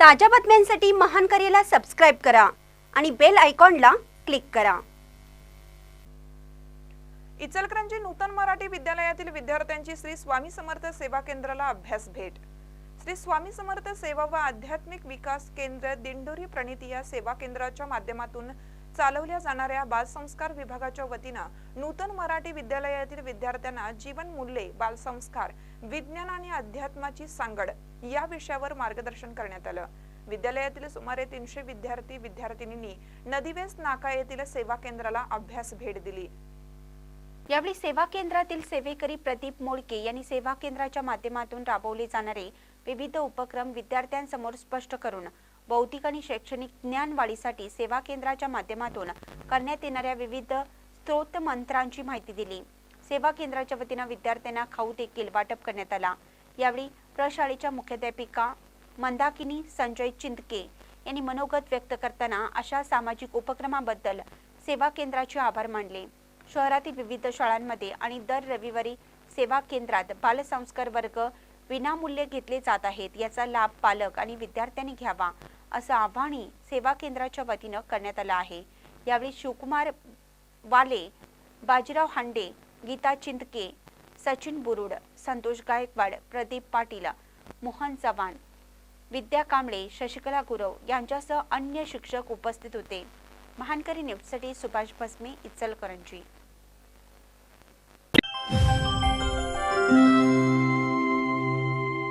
ताज्या बातम्यांसाठी महान करेला सबस्क्राईब करा आणि बेल आयकॉनला क्लिक करा. इचलकरंजी नूतन मराठी विद्यालयातील विद्यार्थ्यांची श्री स्वामी समर्थ सेवा केंद्राला अभ्यास भेट. श्री स्वामी समर्थ सेवा व आध्यात्मिक विकास केंद्र दिंडोरी प्रणिती या सेवा केंद्राच्या माध्यमातून चालवल्या जाणाऱ्या बालसंस्कार विभागाच्या वतीनं नूतन मराठी विद्यालयातील विद्यार्थ्यांना जीवन मूल्ये बालसंस्कार विज्ञान आणि अध्यात्माची सांगड या विषयावर मार्गदर्शन करण्यात आलं. विद्यालयातील सुमारे तीनशे विद्यार्थी विद्यार्थिनींनी नदीवेस नाका येथील सेवा केंद्राला अभ्यास भेट दिली. यावेळी सेवा केंद्रातील सेवेकरी प्रदीप मोळके यांनी सेवा केंद्राच्या माध्यमातून राबवले जाणारे विविध उपक्रम विद्यार्थ्यांसमोर स्पष्ट करून बौद्धिक आणि शैक्षणिक ज्ञान वाढीसाठी सेवा केंद्राच्या माध्यमातून करण्यात येणाऱ्या विविध स्त्रोत मंत्रांची माहिती दिली. सेवा केंद्राच्या वतीनं विद्यार्थ्यांना खाऊ देखील वाटप करण्यात आला. यावेळी प्रशाळेच्या मुख्याध्यापिका मंदाकिनी संजय चिंतके यांनी मनोगत व्यक्त करताना अशा सामाजिक उपक्रमाबद्दल सेवा केंद्राचे आभार मानले. शहरातील विविध शाळांमध्ये आणि दर रविवारी सेवा केंद्रात बालसंस्कार वर्ग विनामूल्य घेतले जात आहेत. याचा लाभ पालक आणि विद्यार्थ्यांनी घ्यावा असं आवाहनही सेवा केंद्राच्या वतीनं करण्यात आलं आहे. यावेळी शिवकुमार वाले बाजीराव हांडे गीता चिंतके सचिन बुरुड संतोष गायकवाड प्रदीप पाटील मोहन चव्हाण विद्या कांबळे शशिकला गुरव यांच्यासह अन्य शिक्षक उपस्थित होते. महानकरी न्यूजसाठी सुभाष भस्मे इचलकरंजी.